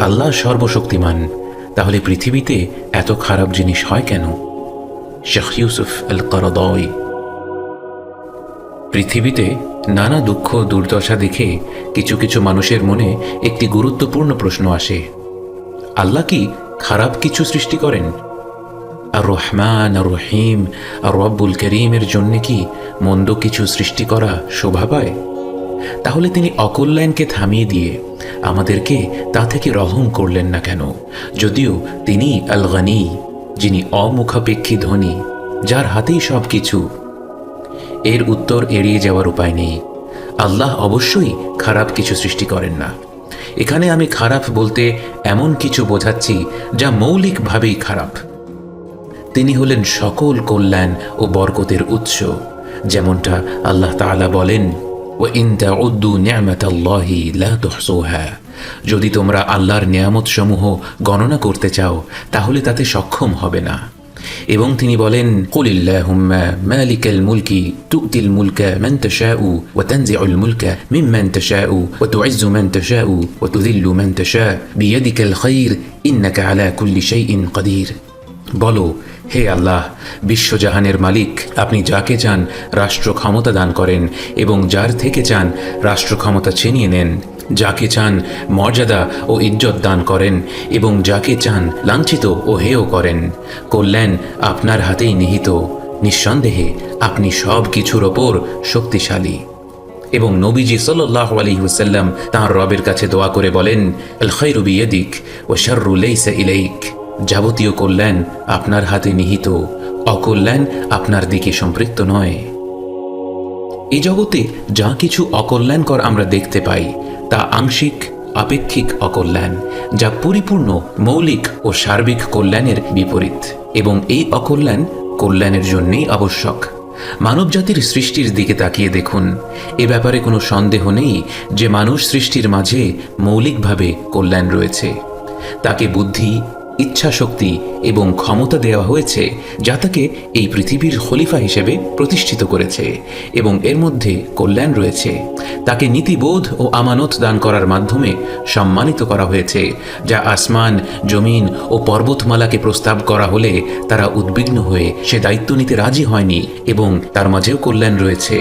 আল্লাহ সর্বশক্তিমান, তাহলে পৃথিবীতে এত খারাপ জিনিস হয় কেন? শেখ ইউসুফ আল করদয় পৃথিবীতে নানা দুঃখ দুর্দশা দেখে কিছু কিছু মানুষের মনে একটি গুরুত্বপূর্ণ প্রশ্ন আসে। আল্লাহ কি খারাপ কিছু সৃষ্টি করেন? আর রহমান আর রহিম আর রব্বুল করিমের জন্যে কি মন্দ কিছু সৃষ্টি করা শোভা পায়? তাহলে তিনি অকল্যাণকে থামিয়ে দিয়ে আমাদেরকে তা থেকে রহম করলেন না কেন? যদিও তিনি আল গনি যিনি অমুখাপেক্ষী ধনী, যার হাতেই সব কিছু এর উত্তর এড়িয়ে যাওয়ার উপায় নেই। আল্লাহ অবশ্যই খারাপ কিছু সৃষ্টি করেন না। এখানে আমি খারাপ বলতে এমন কিছু বোঝাচ্ছি যা মৌলিকভাবেই খারাপ। তিনি হলেন সকল কল্যাণ ও বরকতের উৎস, যেমনটা আল্লাহ তাআলা বলেন ও ইনতা উদ্দু নিয়ামতাল্লাহি লা তুহসুহা যদি তোমরা আল্লাহর নিয়ামত সমূহ গণনা করতে চাও, তাহলে তাতে সক্ষম হবে না। এবং তিনি বলেন কুলিল্লাহুম্মা মালিকাল মুলকি তু'তিল মুলকা মান তাশাউ ওয়া তানজি'ুল মুলকা মিম্মান তাশাউ ওয়া তু'ইজ্জু মান তাশাউ ওয়া তুযিল্লু মান তাশা বিয়াদিকাল খায়র ইন্নাকা আলা কুল্লি শাইইন কাদির। বলো হে আল্লাহ, বিশ্বজাহানের মালিক, আপনি যাকে চান রাষ্ট্র ক্ষমতা দান করেন এবং যার থেকে চান রাষ্ট্র ক্ষমতা ছিনিয়ে নেন। যাকে চান মর্যাদা ও ইজ্জত দান করেন এবং যাকে চান লাঞ্ছিত ও হেয় করেন। কল্যাণ আপনার হাতেই নিহিত। নিঃসন্দেহে আপনি সব কিছুর ওপর শক্তিশালী। এবং নবীজি সাল্লাহ হুসাল্লাম তাঁর রবের কাছে দোয়া করে বলেন আল খৈরু বিয়েদিক ও শার্রু লেইসা ইলাইক। যাবতীয় কল্যাণ আপনার হাতে নিহিত, অকল্যাণ আপনার দিকে সম্পৃক্ত নয়। এই জগতে যা কিছু অকল্যাণকর আমরা দেখতে পাই, তা আংশিক, আপেক্ষিক অকল্যাণ, যা পরিপূর্ণ, মৌলিক ও সার্বিক কল্যাণের বিপরীত, এবং এই অকল্যাণ কল্যাণের জন্যেই আবশ্যক। মানবজাতির সৃষ্টির দিকে তাকিয়ে দেখুন, এ ব্যাপারে কোনো সন্দেহ নেই যে মানুষ সৃষ্টির মাঝে মৌলিকভাবে কল্যাণ রয়েছে। তাকে বুদ্ধি ইচ্ছাশক্তি এবং ক্ষমতা দেওয়া হয়েছে যা তাকে এই পৃথিবীর খলিফা হিসেবে প্রতিষ্ঠিত করেছে এবং এর মধ্যে কল্যাণ রয়েছে। তাকে নীতিবোধ ও আমানত দান করার মাধ্যমে সম্মানিত করা হয়েছে, যা আসমান, জমিন ও পর্বতমালাকে প্রস্তাব করা হলে তারা উদ্বিগ্ন হয়ে সে দায়িত্ব নিতে রাজি হয়নি এবং তার মাঝেও কল্যাণ রয়েছে।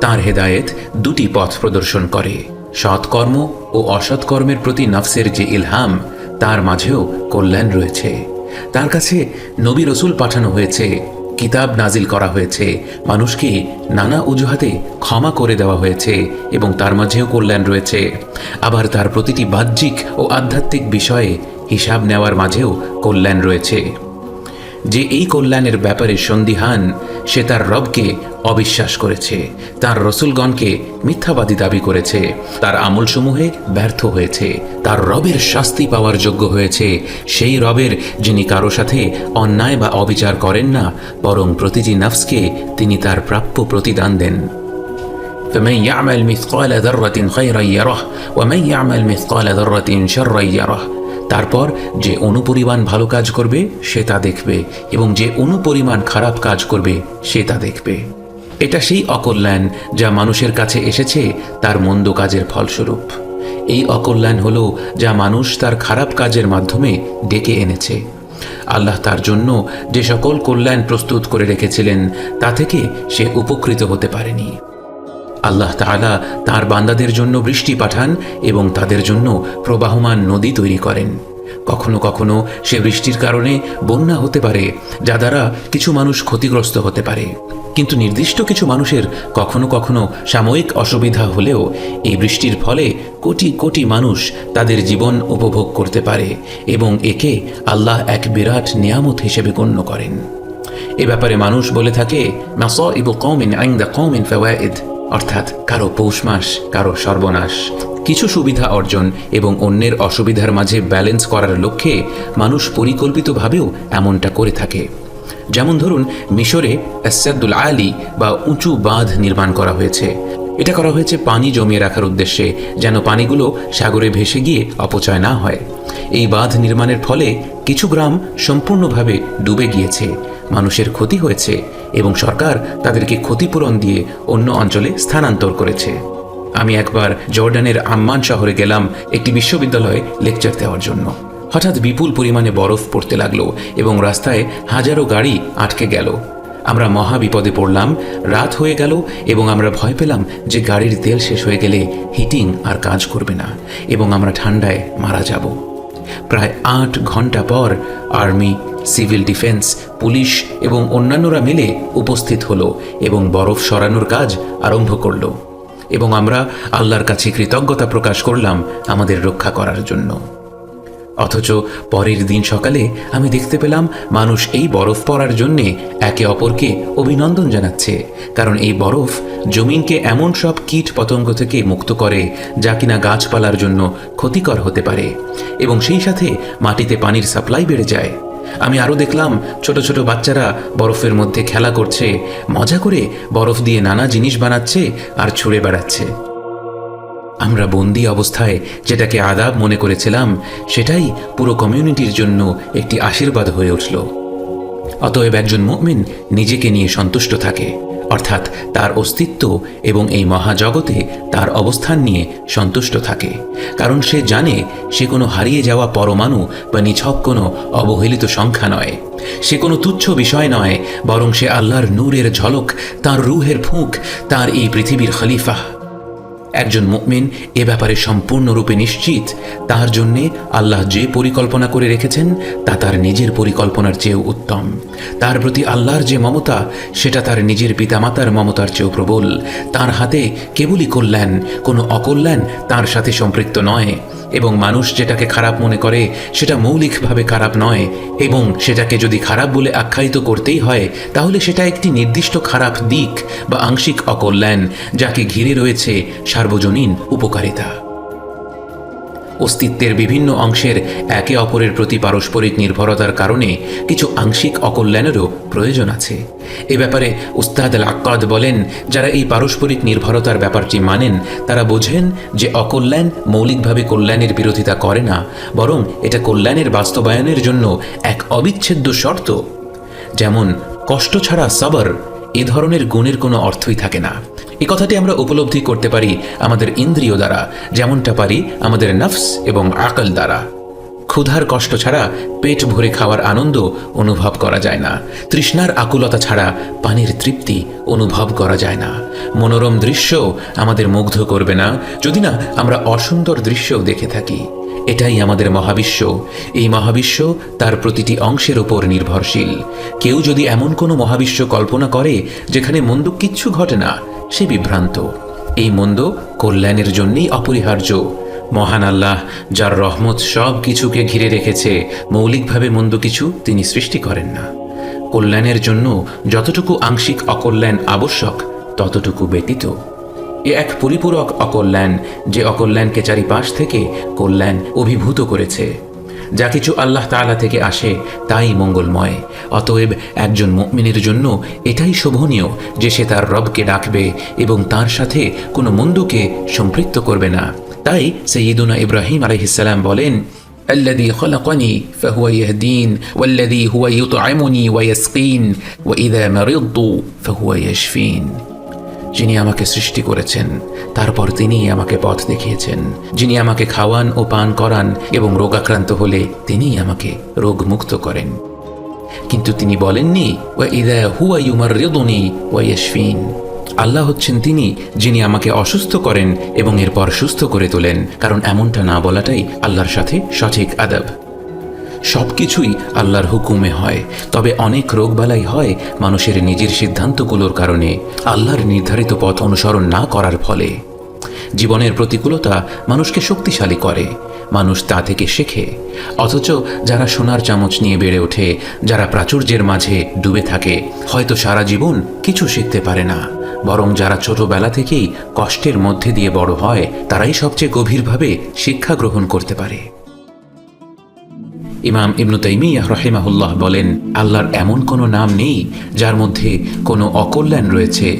তার হেদায়েত দুটি পথ প্রদর্শন করে, সৎকর্ম ও অসৎকর্মের প্রতি নফসের যে ইলহাম তার মাঝেও কল্যাণ রয়েছে। তার কাছে নবী রসুল পাঠানো হয়েছে, কিতাব নাজিল করা হয়েছে, মানুষকে নানা অজুহাতে ক্ষমা করে দেওয়া হয়েছে এবং তার মাঝেও কল্যাণ রয়েছে। আবার তার প্রতিটি বাহ্যিক ও আধ্যাত্মিক বিষয়ে হিসাব নেওয়ার মাঝেও কল্যাণ রয়েছে। যে এই কল্যাণের ব্যাপারে সন্দিহান সে তার রবকে অবিশ্বাস করেছে তার রসুলগণকে মিথ্যাবাদী দাবি করেছে তার আমলসমূহে ব্যর্থ হয়েছে তার রবের শাস্তি পাওয়ার যোগ্য হয়েছে সেই রবের যিনি কারো সাথে অন্যায় বা অবিচার করেন না বরং প্রতিটি নফসকে তিনি তার প্রাপ্য প্রতিদান দেন فمن يعمل مثقال ذرة خيرا يره ومن يعمل مثقال ذرة شرا يره তারপর যে অনুপরিমাণ ভালো কাজ করবে, সে তা দেখবে, এবং যে অনুপরিমাণ খারাপ কাজ করবে, সে তা দেখবে। এটা সেই অকল্যাণ যা মানুষের কাছে এসেছে, তার মন্দ কাজের ফলস্বরূপ। এই অকল্যাণ হলো যা মানুষ তার খারাপ কাজের মাধ্যমে ডেকে এনেছে। আল্লাহ তার জন্য যে সকল কল্যাণ প্রস্তুত করে রেখেছিলেন, তা থেকে সে উপকৃত হতে পারেনি। আল্লাহ তাআলা তার বান্দাদের জন্য বৃষ্টি পাঠান এবং তাদের জন্য প্রবাহমান নদী তৈরি করেন। কখনো কখনো সে বৃষ্টির কারণে বন্যা হতে পারে, যা দ্বারা কিছু মানুষ ক্ষতিগ্রস্ত হতে পারে। কিন্তু নির্দিষ্ট কিছু মানুষের কখনো কখনো সাময়িক অসুবিধা হলেও এই বৃষ্টির ফলে কোটি কোটি মানুষ তাদের জীবন উপভোগ করতে পারে এবং একে আল্লাহ এক বিরাট নিয়ামত হিসেবে গণ্য করেন। এ ব্যাপারে মানুষ বলে থাকে, মাসাইবু কওমিন ইনদা কওমিন ফাওয়াইদ অর্থাৎ কারও পৌষ মাস, কারও সর্বনাশ। কিছু সুবিধা অর্জন এবং অন্যের অসুবিধার মাঝে ব্যালেন্স করার লক্ষ্যে মানুষ পরিকল্পিতভাবেও এমনটা করে থাকে। যেমন ধরুন, মিশরে আসাদুল আলী বা উঁচু বাঁধ নির্মাণ করা হয়েছে। এটা করা হয়েছে পানি জমিয়ে রাখার উদ্দেশ্যে, যেন পানিগুলো সাগরে ভেসে গিয়ে অপচয় না হয়। এই বাঁধ নির্মাণের ফলে কিছু গ্রাম সম্পূর্ণভাবে ডুবে গিয়েছে। মানুষের ক্ষতি হয়েছে। এবং সরকার তাদেরকে ক্ষতিপূরণ দিয়ে অন্য অঞ্চলে স্থানান্তর করেছে। আমি একবার জর্ডানের আম্মান শহরে গেলাম একটি বিশ্ববিদ্যালয়ে লেকচার দেওয়ার জন্য। হঠাৎ বিপুল পরিমাণে বরফ পড়তে লাগল এবং রাস্তায় হাজারো গাড়ি আটকে গেল। আমরা মহা বিপদে পড়লাম, রাত হয়ে গেল এবং আমরা ভয় পেলাম যে গাড়ির তেল শেষ হয়ে গেলে হিটিং আর কাজ করবে না এবং আমরা ঠান্ডায় মারা যাব। প্রায় আট ঘণ্টা পর আর্মি সিভিল ডিফেন্স, পুলিশ এবং অন্যান্যরা মিলে উপস্থিত হলো এবং বরফ সরানোর কাজ আরম্ভ করল। এবং আমরা আল্লাহর কাছে কৃতজ্ঞতা প্রকাশ করলাম আমাদের রক্ষা করার জন্য। অথচ পরের দিন সকালে আমি দেখতে পেলাম মানুষ এই বরফ পড়ার জন্যে একে অপরকে অভিনন্দন জানাচ্ছে, কারণ এই বরফ জমিনকে এমন সব কীট পতঙ্গ থেকে মুক্ত করে যা কিনা গাছপালার জন্য ক্ষতিকর হতে পারে এবং সেই সাথে মাটিতে পানির সাপ্লাই বেড়ে যায়। আমি আরও দেখলাম ছোট ছোট বাচ্চারা বরফের মধ্যে খেলা করছে, মজা করে বরফ দিয়ে নানা জিনিস বানাচ্ছে আর ছুঁড়ে বেড়াচ্ছে। আমরা বন্দি অবস্থায় যেটাকে আদাব মনে করেছিলাম, সেটাই পুরো কমিউনিটির জন্য একটি আশীর্বাদ হয়ে উঠল। অতএব একজন মুমিন নিজেকে নিয়ে সন্তুষ্ট থাকে। অর্থাৎ তার অস্তিত্ব এবং এই মহাজগতে তার অবস্থান নিয়ে সন্তুষ্ট থাকে, কারণ সে জানে সে কোনো হারিয়ে যাওয়া পরমাণু বা নিছক কোনো অবহেলিত সংখ্যা নয়। সে কোনো তুচ্ছ বিষয় নয়, বরং সে আল্লাহর নূরের ঝলক, তার রুহের ফুঁক, তার এই পৃথিবীর খলিফা। একজন মুকমিন এ ব্যাপারে সম্পূর্ণরূপে নিশ্চিত। তার জন্যে আল্লাহ যে পরিকল্পনা করে রেখেছেন, তা তার নিজের পরিকল্পনার চেয়েও উত্তম। তার প্রতি আল্লাহর যে মমতা, সেটা তার নিজের পিতামাতার মমতার চেয়েও প্রবল। তার হাতে কেবলই কল্যাণ, কোনো অকল্যাণ তার সাথে সম্পৃক্ত নয়। এবং মানুষ যেটাকে খারাপ মনে করে, সেটা মৌলিকভাবে খারাপ নয়, এবং সেটাকে যদি খারাপ বলে আখ্যায়িত করতেই হয়, তাহলে সেটা একটি নির্দিষ্ট খারাপ দিক বা আংশিক অকল্যাণ, যাকে ঘিরে রয়েছে সার্বজনীন উপকারিতা। অস্তিত্বের বিভিন্ন অংশের একে অপরের প্রতি পারস্পরিক নির্ভরতার কারণে কিছু আংশিক অকল্যাণেরও প্রয়োজন আছে। এ ব্যাপারে উস্তাদ আল আক্কাদ বলেন, যারা এই পারস্পরিক নির্ভরতার ব্যাপারটি মানেন, তারা বোঝেন যে অকল্যাণ মৌলিকভাবে কল্যাণের বিরোধিতা করে না, বরং এটা কল্যাণের বাস্তবায়নের জন্য এক অবিচ্ছেদ্য শর্ত। যেমন, কষ্ট ছাড়া সাবর এ ধরনের গুণের কোনো অর্থই থাকে না। এই কথাটি আমরা উপলব্ধি করতে পারি আমাদের ইন্দ্রিয় দ্বারা, যেমনটা পারি আমাদের নফস এবং আকল দ্বারা। ক্ষুধার কষ্ট ছাড়া পেট ভরে খাওয়ার আনন্দ অনুভব করা যায় না। তৃষ্ণার আকুলতা ছাড়া পানির তৃপ্তি অনুভব করা যায় না। মনোরম দৃশ্য আমাদের মুগ্ধ করবে না, যদি না আমরা অসুন্দর দৃশ্যও দেখে থাকি। এটাই আমাদের মহাবিশ্ব। এই মহাবিশ্ব তার প্রতিটি অংশের ওপর নির্ভরশীল। কেউ যদি এমন কোনো মহাবিশ্ব কল্পনা করে, যেখানে মন্দ কিচ্ছু ঘটে না সে বিভ্রান্ত। এই মন্দ কল্যাণের জন্যই অপরিহার্য। মহান আল্লাহ, যার রহমত সব কিছুকে ঘিরে রেখেছে, মৌলিকভাবে মন্দ কিছু তিনি সৃষ্টি করেন না। কল্যাণের জন্য যতটুকু আংশিক অকল্যাণ আবশ্যক, ততটুকু ব্যতীত। এ এক পরিপূরক অকল্যাণ, যে অকল্যাণকে চারিপাশ থেকে কল্যাণ অভিভূত করেছে। যা কিছু আল্লাহ তাআলা থেকে আসে তাই মঙ্গলময় অতএব একজন মুমিনের জন্য এটাই শোভনীয় যে সে তার রবকে ডাকবে এবং তার সাথে কোনো মন্দকে সম্পৃক্ত করবে না তাই সৈয়দুনা ইব্রাহিম আলহিসাল্লাম বলেন الذي خلقني فهو يهدين والذي هو يطعمني ويسقين وإذا مرضت فهو يشفين যিনি আমাকে সৃষ্টি করেছেন, তারপর তিনি আমাকে পথ দেখিয়েছেন। যিনি আমাকে খাওয়ান ও পান করান এবং রোগাক্রান্ত হলে তিনিই আমাকে রোগ মুক্ত করেন। কিন্তু তিনি বলেননি, ওয়া ইদা ওয়াইয়াশফিন আল্লাহ হচ্ছেন তিনি, যিনি আমাকে অসুস্থ করেন এবং এরপর সুস্থ করে তোলেন, কারণ এমনটা না বলাটাই আল্লাহর সাথে সঠিক আদব। সব কিছুই আল্লাহর হুকুমে হয়। তবে অনেক রোগবালাই হয় মানুষের নিজের সিদ্ধান্তগুলোর কারণে, আল্লাহর নির্ধারিত পথ অনুসরণ না করার ফলে। জীবনের প্রতিকূলতা মানুষকে শক্তিশালী করে, মানুষ তা থেকে শেখে। অথচ যারা সোনার চামচ নিয়ে বেড়ে ওঠে, যারা প্রাচুর্যের মাঝে ডুবে থাকে, হয়তো সারা জীবন কিছু শিখতে পারে না। বরং যারা ছোটবেলা থেকেই কষ্টের মধ্যে দিয়ে বড় হয়, তারাই সবচেয়ে গভীরভাবে শিক্ষা গ্রহণ করতে পারে। ইমাম ইবনু তাইমিয়া রহিমাহুল্লাহ বলেন, আল্লাহর এমন কোনো নাম নেই যার মধ্যে কোনো অকল্যাণ রয়েছে।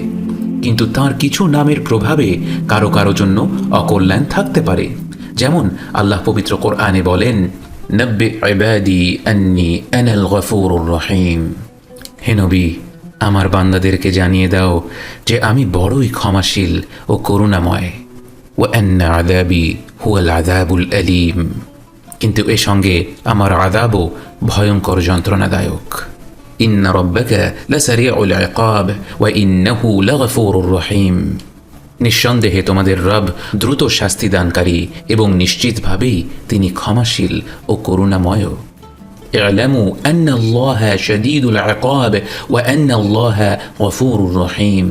কিন্তু তার কিছু নামের প্রভাবে কারও কারও জন্য অকল্যাণ থাকতে পারে। যেমন আল্লাহ পবিত্র কোরআনে বলেন, নব্বে রহিম। হেনবী আমার বান্দাদেরকে জানিয়ে দাও যে আমি বড়ই ক্ষমাশীল ও করুণাময়। ও আন্না আদাবি হুয়াল আদাবুল আলিম। কিন্তু এ সঙ্গে আমার আদাবও ভয়ঙ্কর যন্ত্রণাদায়ক ইন্ন রব্বাকা লাসারিউল ইকাব ওয়া ইন্নাহু লাগফুরুর রহিম নিঃসন্দেহে তোমাদের রব দ্রুত শাস্তি দানকারী এবং নিশ্চিতভাবেই তিনি ক্ষমাশীল ও করুণাময় اعلموا أن الله شديد العقاب وأن الله غفور رحيم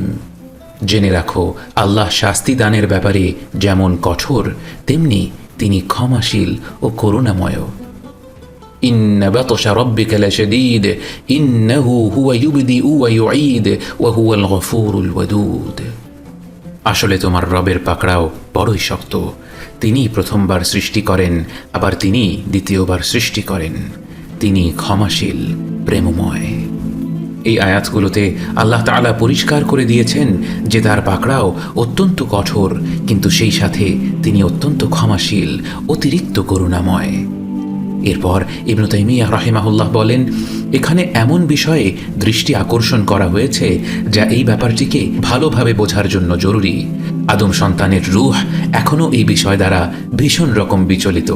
জেনে রাখো আল্লাহ শাস্তি দানের ব্যাপারে যেমন কঠোর তেমনি তিনি ক্ষমাশীল ও করুণাময় إن بطش ربك لشديد إنه هو يبدئ ويعيد وهو الغفور الودود আসলে তোমার রবের পাকড়াও বড়ই শক্ত তিনি প্রথমবার সৃষ্টি করেন আবার তিনি দ্বিতীয়বার সৃষ্টি করেন তিনি ক্ষমাশীল প্রেমময় এই আয়াতগুলোতে আল্লাহ তালা পরিষ্কার করে দিয়েছেন যে তার পাকড়াও অত্যন্ত কঠোর, কিন্তু সেই সাথে তিনি অত্যন্ত ক্ষমাশীল, অতিরিক্ত করুণাময়। এরপর ইবনু তাইমিয়া রাহেমাহুল্লাহ বলেন, এখানে এমন বিষয়ে দৃষ্টি আকর্ষণ করা হয়েছে যা এই ব্যাপারটিকে ভালোভাবে বোঝার জন্য জরুরি। আদম সন্তানের রুহ এখনও এই বিষয় দ্বারা ভীষণ রকম বিচলিত।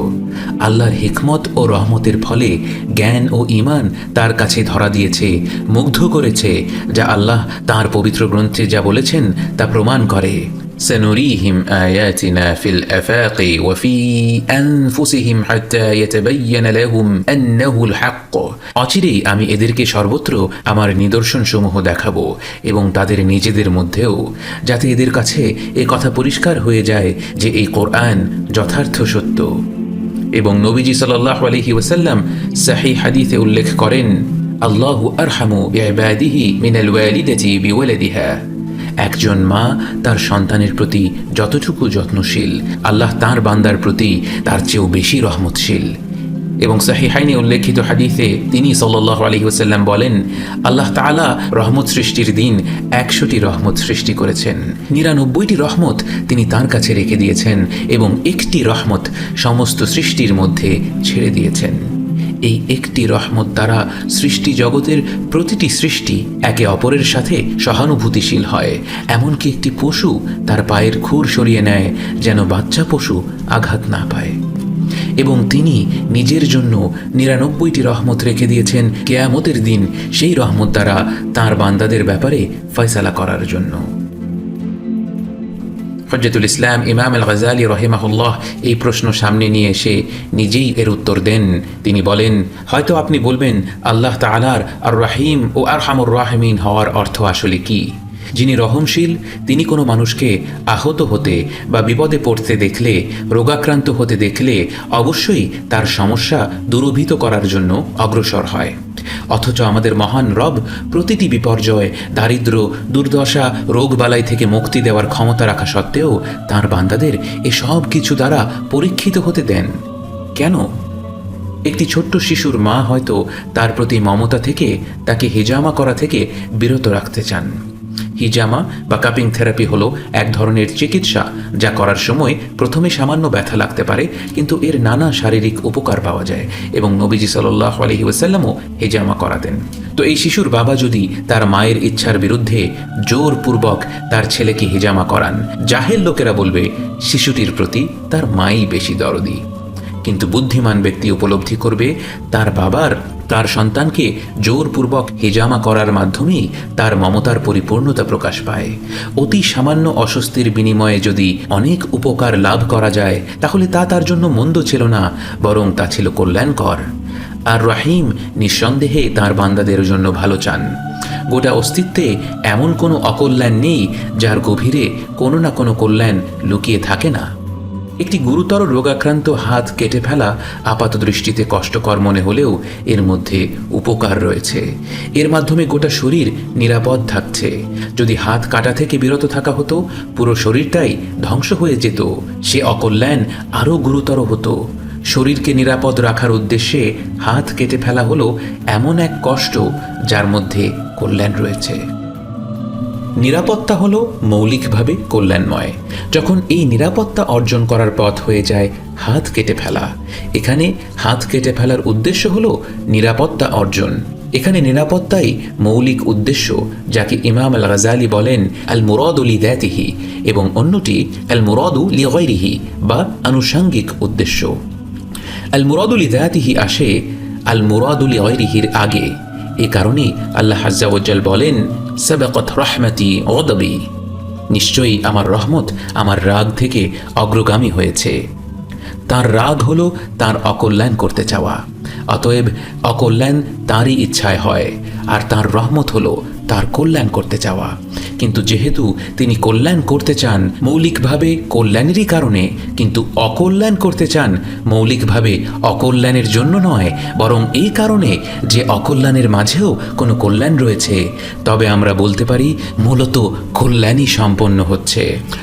আল্লাহর হিকমত ও রহমতের ফলে জ্ঞান ও ইমান তার কাছে ধরা দিয়েছে, মুগ্ধ করেছে, যা আল্লাহ তার পবিত্র গ্রন্থে যা বলেছেন তা প্রমাণ করে। سنريهم آياتنا في الآفاق وفي أنفسهم حتى يتبين لهم أنه الحق অচিরেই আমি এদেরকে সর্বত্র আমার নিদর্শন সমূহ দেখাবো এবং তাদের নিজেদের মধ্যেও যাতে এদের কাছে এ কথা পরিষ্কার হয়ে যায় যে এই কোরআন যথার্থ সত্য এবং নবীজি সাল্লাহ আলহি ওসাল্লাম সাহি হাদিতে উল্লেখ করেন আল্লাহু আরহামু বিআবাদিহি মিনাল ওয়ালিদাতি বিওয়ালাদিহা একজন মা তার সন্তানের প্রতি যতটুকু যত্নশীল, আল্লাহ তার বান্দার প্রতি তার চেয়েও বেশি রহমতশীল। এবং সাহিহাইনে উল্লেখিত হাদিসে তিনি সাল্লাহ আলহি ওসাল্লাম বলেন, আল্লাহ তালা রহমত সৃষ্টির দিন একশোটি রহমত সৃষ্টি করেছেন। নিরানব্বইটি রহমত তিনি তার কাছে রেখে দিয়েছেন এবং একটি রহমত সমস্ত সৃষ্টির মধ্যে ছেড়ে দিয়েছেন। এই একটি রহমত দ্বারা সৃষ্টি জগতের প্রতিটি সৃষ্টি একে অপরের সাথে সহানুভূতিশীল হয়, এমনকি একটি পশু তার পায়ের খুর সরিয়ে নেয় যেন বাচ্চা পশু আঘাত না পায়। এবং তিনি নিজের জন্য নিরানব্বইটি রহমত রেখে দিয়েছেন কেয়ামতের দিন সেই রহমত দ্বারা তার বান্দাদের ব্যাপারে ফয়সালা করার জন্য। হজরতুল ইসলাম ইমাম আল গজালি রহিমাহুল্লাহ এই প্রশ্ন সামনে নিয়ে এসে নিজেই এর উত্তর দেন। তিনি বলেন, হয়তো আপনি বলবেন, আল্লাহ তালার আর রাহিম ও আর হামুর রাহমিন হওয়ার অর্থ আসলে কি? যিনি রহমশীল, তিনি কোনো মানুষকে আহত হতে বা বিপদে পড়তে দেখলে, রোগাক্রান্ত হতে দেখলে অবশ্যই তার সমস্যা দূরভীত করার জন্য অগ্রসর হয়। অথচ আমাদের মহান রব প্রতিটি বিপর্যয়ে দারিদ্র, দুর্দশা, রোগবালাই থেকে মুক্তি দেওয়ার ক্ষমতা রাখা সত্ত্বেও তার বান্দাদের এসব কিছু দ্বারা পরীক্ষিত হতে দেন। কেন? একটি ছোট্ট শিশুর মা হয়তো তার প্রতি মমতা থেকে, তাকে হেজামা করা থেকে বিরত রাখতে চান। হিজামা বা কাপিং থেরাপি হলো এক ধরনের চিকিৎসা যা করার সময় প্রথমে সামান্য ব্যথা লাগতে পারে, কিন্তু এর নানা শারীরিক উপকার পাওয়া যায় এবং নবীজি সাল্লাহ আলহি ওসাল্লামও হিজামা করাতেন। তো এই শিশুর বাবা যদি তার মায়ের ইচ্ছার বিরুদ্ধে জোরপূর্বক তার ছেলেকে হিজামা করান, জাহেল লোকেরা বলবে, শিশুটির প্রতি তার মাই বেশি দরদি। কিন্তু বুদ্ধিমান ব্যক্তি উপলব্ধি করবে, তার বাবার তার সন্তানকে জোরপূর্বক হেজামা করার মাধ্যমেই তার মমতার পরিপূর্ণতা প্রকাশ পায়। অতি সামান্য অস্বস্তির বিনিময়ে যদি অনেক উপকার লাভ করা যায়, তাহলে তা তার জন্য মন্দ ছিল না, বরং তা ছিল কল্যাণকর। আর রাহিম নিঃসন্দেহে তার বান্দাদের জন্য ভালো চান। গোটা অস্তিত্বে এমন কোনো অকল্যাণ নেই, যার গভীরে কোনো না কোনো কল্যাণ লুকিয়ে থাকে না। একটি গুরুতর রোগাক্রান্ত হাত কেটে ফেলা আপাত দৃষ্টিতে কষ্টকর মনে হলেও এর মধ্যে উপকার রয়েছে। এর মাধ্যমে গোটা শরীর নিরাপদ থাকছে। যদি হাত কাটা থেকে বিরত থাকা হতো, পুরো শরীরটাই ধ্বংস হয়ে যেত। সে অকল্যাণ আরও গুরুতর হতো। শরীরকে নিরাপদ রাখার উদ্দেশ্যে হাত কেটে ফেলা হলো এমন এক কষ্ট যার মধ্যে কল্যাণ রয়েছে। নিরাপত্তা হল মৌলিকভাবে কল্যাণময়। যখন এই নিরাপত্তা অর্জন করার পথ হয়ে যায়, হাত কেটে ফেলা। এখানে হাত কেটে ফেলার উদ্দেশ্য হল নিরাপত্তা অর্জন। এখানে নিরাপত্তাই মৌলিক উদ্দেশ্য, যাকে ইমাম আল গাজালি বলেন আল মুরাদুলি দ্যাতিহি এবং অন্যটি আল মুরাদু লিগৈরিহি বা আনুষাঙ্গিক উদ্দেশ্য। আল মুরাদুলি দ্যাতিহি আসে আল মুরাদুলি গৈরিহির আগে এ কারণে আল্লাহ হাজ্জাওয়াজ্জাল বলেন সাবাকত রহমাতি ওদবি নিশ্চয়ই আমার রহমত আমার রাগ থেকে অগ্রগামী হয়েছে। তার রাগ হলো তার অকল্যাণ করতে চাওয়া। অতএব অকল্যাণ তারই ইচ্ছায় হয়, আর তার রহমত হলো তার কল্যাণ করতে চাওয়া। কিন্তু যেহেতু তিনি কল্যাণ করতে চান, মৌলিকভাবে কল্যাণেরই কারণে, কিন্তু অকল্যাণ করতে চান মৌলিকভাবে অকল্যাণের জন্য নয়, বরং এই কারণে যে অকল্যাণের মাঝেও কোনো কল্যাণ রয়েছে, তবে আমরা বলতে পারি মূলত কল্যাণই সম্পন্ন হচ্ছে।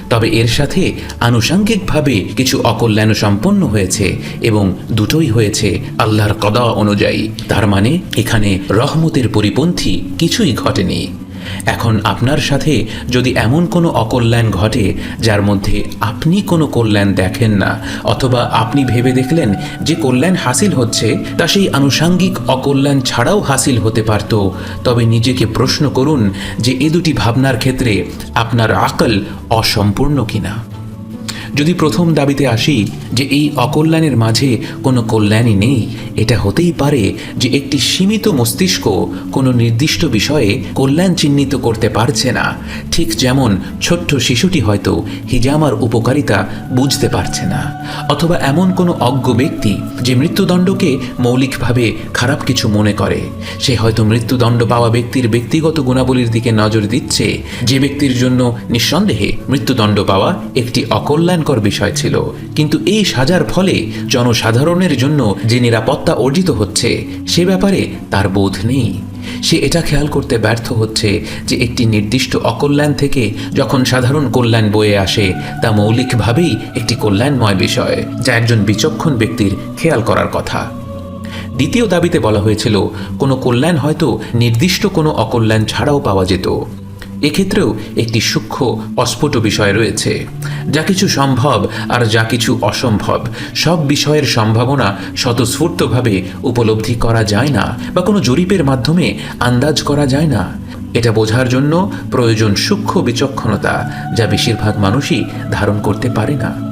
তবে এর সাথে আনুষাঙ্গিকভাবে কিছু অকল্যাণ সম্পন্ন হয়েছে এবং দুটোই হয়েছে আল্লাহর কদা অনুযায়ী। তার মানে এখানে রহমতের পরিপন্থী কিছুই ঘটেনি। এখন আপনার সাথে যদি এমন কোনো অকল্যাণ ঘটে, যার মধ্যে আপনি কোনো কল্যাণ দেখেন না, অথবা আপনি ভেবে দেখলেন যে কল্যাণ হাসিল হচ্ছে, তা সেই আনুষাঙ্গিক অকল্যাণ ছাড়াও হাসিল হতে পারত, তবে নিজেকে প্রশ্ন করুন যে এ দুটি ভাবনার ক্ষেত্রে আপনার আকল অসম্পূর্ণ কিনা। যদি প্রথম দাবিতে আসি যে এই অকল্যাণের মাঝে কোনো কল্যাণই নেই, এটা হতেই পারে যে একটি সীমিত মস্তিষ্ক কোনো নির্দিষ্ট বিষয়ে কল্যাণ চিহ্নিত করতে পারছে না। ঠিক যেমন ছোট্ট শিশুটি হয়তো হিজামার উপকারিতা বুঝতে পারছে না। অথবা এমন কোনো অজ্ঞ ব্যক্তি যে মৃত্যুদণ্ডকে মৌলিকভাবে খারাপ কিছু মনে করে। সে হয়তো মৃত্যুদণ্ড পাওয়া ব্যক্তির ব্যক্তিগত গুণাবলীর দিকে নজর দিচ্ছে। যে ব্যক্তির জন্য নিঃসন্দেহে মৃত্যুদণ্ড পাওয়া একটি অকল্যাণকর বিষয় ছিল। কিন্তু এই সাজার ফলে জনসাধারণের জন্য যে নিরাপত্তা অর্জিত হচ্ছে, সে ব্যাপারে তার বোধ নেই। সে এটা খেয়াল করতে ব্যর্থ হচ্ছে যে একটি নির্দিষ্ট অকল্যাণ থেকে যখন সাধারণ কল্যাণ বয়ে আসে, তা মৌলিকভাবেই একটি কল্যাণময় বিষয়, যা একজন বিচক্ষণ ব্যক্তির খেয়াল করার কথা। দ্বিতীয় দাবিতে বলা হয়েছিল, কোনো কল্যাণ হয়তো নির্দিষ্ট কোনো অকল্যাণ ছাড়াও পাওয়া যেত। এক্ষেত্রেও একটি সূক্ষ্ম, অস্ফুট বিষয় রয়েছে। যা কিছু সম্ভব আর যা কিছু অসম্ভব, সব বিষয়ের সম্ভাবনা স্বতঃস্ফূর্তভাবে উপলব্ধি করা যায় না বা কোনো জরিপের মাধ্যমে আন্দাজ করা যায় না। এটা বোঝার জন্য প্রয়োজন সূক্ষ্ম বিচক্ষণতা, যা বেশিরভাগ মানুষই ধারণ করতে পারে না।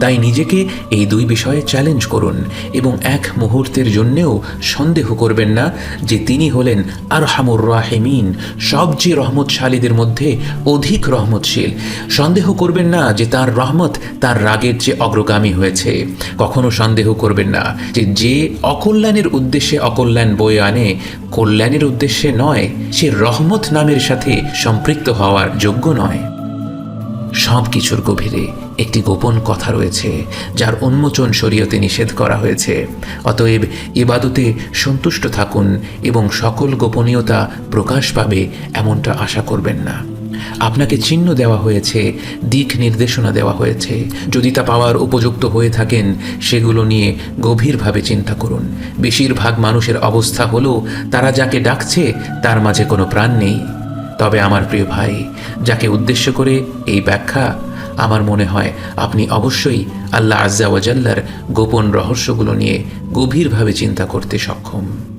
তাই নিজেকে এই দুই বিষয়ে চ্যালেঞ্জ করুন এবং এক মুহূর্তের জন্যেও সন্দেহ করবেন না যে তিনি হলেন আর হামুর রাহেমিন, সবচেয়ে রহমতশালীদের মধ্যে অধিক রহমতশীল। সন্দেহ করবেন না যে তার রহমত তার রাগের চেয়ে অগ্রগামী হয়েছে। কখনো সন্দেহ করবেন না যে যে অকল্যাণের উদ্দেশ্যে অকল্যাণ বয়ে আনে, কল্যাণের উদ্দেশ্যে নয়, সে রহমত নামের সাথে সম্পৃক্ত হওয়ার যোগ্য নয়। সব কিছুর গভীরে একটি গোপন কথা রয়েছে, যার উন্মোচন শরীয়তে নিষেধ করা হয়েছে। অতএব ইবাদতে সন্তুষ্ট থাকুন এবং সকল গোপনীয়তা প্রকাশ পাবে এমনটা আশা করবেন না। আপনাকে চিহ্ন দেওয়া হয়েছে, দিক নির্দেশনা দেওয়া হয়েছে। যদি তা পাওয়ার উপযুক্ত হয়ে থাকেন, সেগুলো নিয়ে গভীরভাবে চিন্তা করুন। বেশিরভাগ মানুষের অবস্থা হলো, তারা যাকে ডাকছে, তার মাঝে কোনো প্রাণ নেই। তবে আমার প্রিয় ভাই, যাকে উদ্দেশ্য করে এই ব্যাখ্যা আমার মনে হয় আপনি অবশ্যই আল্লাহ আজ্জা ওয়াজাল্লার গোপন রহস্যগুলো নিয়ে গভীরভাবে চিন্তা করতে সক্ষম।